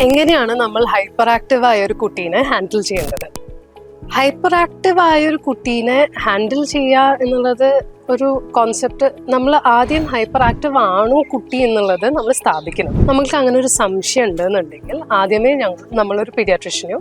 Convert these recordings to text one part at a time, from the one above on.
എങ്ങനെയാണ് നമ്മൾ hyper active ആയ ഒരു കുട്ടീനെ ഹാൻഡിൽ ചെയ്യേണ്ടത്? ഹൈപ്പർ ആക്റ്റീവ് ആയ ഒരു കുട്ടീനെ ഹാൻഡിൽ ചെയ്യുക എന്നുള്ളത് ഒരു കോൺസെപ്റ്റ് നമ്മൾ ആദ്യം ഹൈപ്പർ ആക്റ്റീവ് ആണോ കുട്ടി എന്നുള്ളത് നമ്മൾ സ്ഥാപിക്കണം. നമ്മൾക്ക് അങ്ങനെ ഒരു സംശയം ഉണ്ടെന്നുണ്ടെങ്കിൽ ആദ്യമേ ഞങ്ങൾ നമ്മളൊരു പീഡിയാട്രിഷ്യനെയോ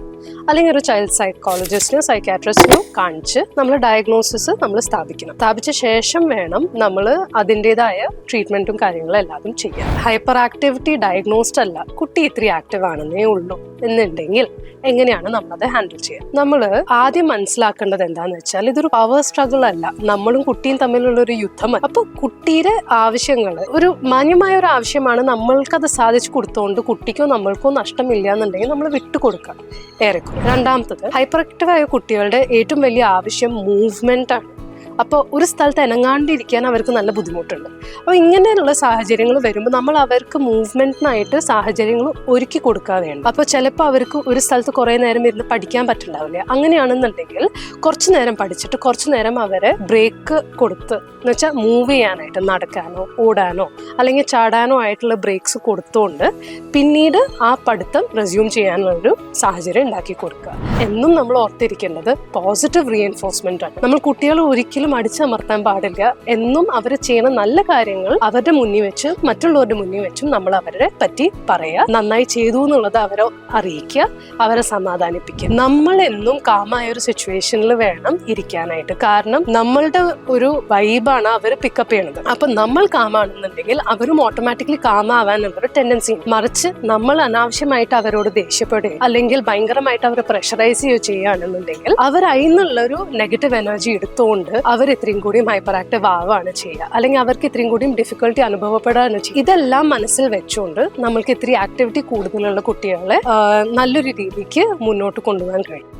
അല്ലെങ്കിൽ ഒരു ചൈൽഡ് സൈക്കോളജിസ്റ്റിനോ സൈക്കാട്രിസ്റ്റിനോ കാണിച്ച് നമ്മൾ ഡയഗ്നോസിസ് നമ്മൾ സ്ഥാപിക്കണം. സ്ഥാപിച്ച ശേഷം വേണം നമ്മൾ അതിന്റെതായ ട്രീറ്റ്മെന്റും കാര്യങ്ങളും എല്ലാതും ചെയ്യാം ഹൈപ്പർ ആക്ടിവിറ്റി ഡയഗ്നോസ്ഡ് അല്ല കുട്ടി ഇത്രയും ആക്റ്റീവ് ആണെന്നേ ഉള്ളൂ എന്നുണ്ടെങ്കിൽ എങ്ങനെയാണ് നമ്മളത് ഹാൻഡിൽ ചെയ്യുക? നമ്മൾ ആദ്യം മനസ്സിലാക്കേണ്ടത് എന്താണെന്ന് വെച്ചാൽ ഇതൊരു പവർ സ്ട്രഗിൾ അല്ല. നമ്മളും കുട്ടിയും തമ്മിലുള്ള ഒരു യുദ്ധമാണ് അപ്പൊ കുട്ടിയുടെ ആവശ്യങ്ങൾ ഒരു മാന്യമായ ഒരു ആവശ്യമാണ് നമ്മൾക്ക് അത് സാധിച്ചു കൊടുത്തുകൊണ്ട് കുട്ടിക്കോ നമ്മൾക്കോ നഷ്ടമില്ല എന്നുണ്ടെങ്കിൽ നമ്മൾ വിട്ടുകൊടുക്കുക ഏറെക്കുറെ. രണ്ടാമത്തത് ഹൈപ്പർ ആക്റ്റീവ് ആയ കുട്ടികളുടെ ഏറ്റവും വലിയ ആവശ്യം മൂവ്മെന്റ് ആണ്. അപ്പോൾ ഒരു സ്ഥലത്ത് ഇനങ്ങാണ്ടിരിക്കാൻ അവർക്ക് നല്ല ബുദ്ധിമുട്ടുണ്ട്. അപ്പോൾ ഇങ്ങനെയുള്ള സാഹചര്യങ്ങൾ വരുമ്പോൾ നമ്മൾ അവർക്ക് മൂവ്മെന്റിനായിട്ട് സാഹചര്യങ്ങൾ ഒരുക്കി കൊടുക്കുക വേണം. അപ്പോൾ ചിലപ്പോൾ അവർക്ക് ഒരു സ്ഥലത്ത് കുറേ നേരം ഇരുന്ന് പഠിക്കാൻ പറ്റുന്നുണ്ടാവില്ല അങ്ങനെയാണെന്നുണ്ടെങ്കിൽ കുറച്ച് നേരം പഠിച്ചിട്ട് കുറച്ച് നേരം അവരെ ബ്രേക്ക് കൊടുത്ത് എന്ന് വെച്ചാൽ മൂവ് ചെയ്യാനായിട്ട് നടക്കാനോ ഓടാനോ അല്ലെങ്കിൽ ചാടാനോ ആയിട്ടുള്ള ബ്രേക്സ് കൊടുത്തുകൊണ്ട് പിന്നീട് ആ പഠിത്തം റെസ്യൂം ചെയ്യാനുള്ളൊരു സാഹചര്യം ഉണ്ടാക്കി കൊടുക്കുക. എന്നും നമ്മൾ ഓർത്തിരിക്കേണ്ടത് പോസിറ്റീവ് റീഎൻഫോഴ്സ്മെന്റ് ആണ്. നമ്മൾ കുട്ടികൾ ഒരിക്കലും അടിച്ചമർത്താൻ പാടില്ല എന്നും അവർ ചെയ്യുന്ന നല്ല കാര്യങ്ങൾ അവരുടെ മുന്നിൽ വെച്ച് മറ്റുള്ളവരുടെ മുന്നിൽ വെച്ചും നമ്മൾ അവരെ പറ്റി പറയുക. നന്നായി ചെയ്തു എന്നുള്ളത് അവരെ അറിയിക്കുക അവരെ സമാധാനിപ്പിക്കുക. നമ്മൾ എന്നും കാമായ ഒരു സിറ്റുവേഷനിൽ വേണം ഇരിക്കാനായിട്ട്. കാരണം നമ്മളുടെ ഒരു വൈബാണ് അവർ പിക്കപ്പ് ചെയ്യണത്. അപ്പൊ നമ്മൾ കാമാണെന്നുണ്ടെങ്കിൽ അവരും ഓട്ടോമാറ്റിക്കലി കാമാവാനുള്ള ഒരു ടെൻഡൻസി മറിച്ച് നമ്മൾ അനാവശ്യമായിട്ട് അവരോട് ദേഷ്യപ്പെടുകയോ അല്ലെങ്കിൽ ഭയങ്കരമായിട്ട് അവരെ പ്രഷറൈസ് ചെയ്യുകയോ ചെയ്യുകയാണെന്നുണ്ടെങ്കിൽ അവർ അതിനുള്ള ഒരു നെഗറ്റീവ് എനർജി എടുത്തുകൊണ്ട് അവർ ഇത്രയും കൂടിയും ഹൈപ്പർ ആക്റ്റീവ് ആവുകയാണ് ചെയ്യുക. അല്ലെങ്കിൽ അവർക്ക് ഇത്രയും കൂടിയും ഡിഫിക്കൽട്ടി അനുഭവപ്പെടുകയാണ് ചെയ്യുക. ഇതെല്ലാം മനസ്സിൽ വെച്ചുകൊണ്ട് നമ്മൾക്ക് ഇത്തിരി ആക്ടിവിറ്റി കൂടുതലുള്ള കുട്ടികളെ നല്ലൊരു രീതിക്ക് മുന്നോട്ട് കൊണ്ടുപോകാൻ കഴിയും.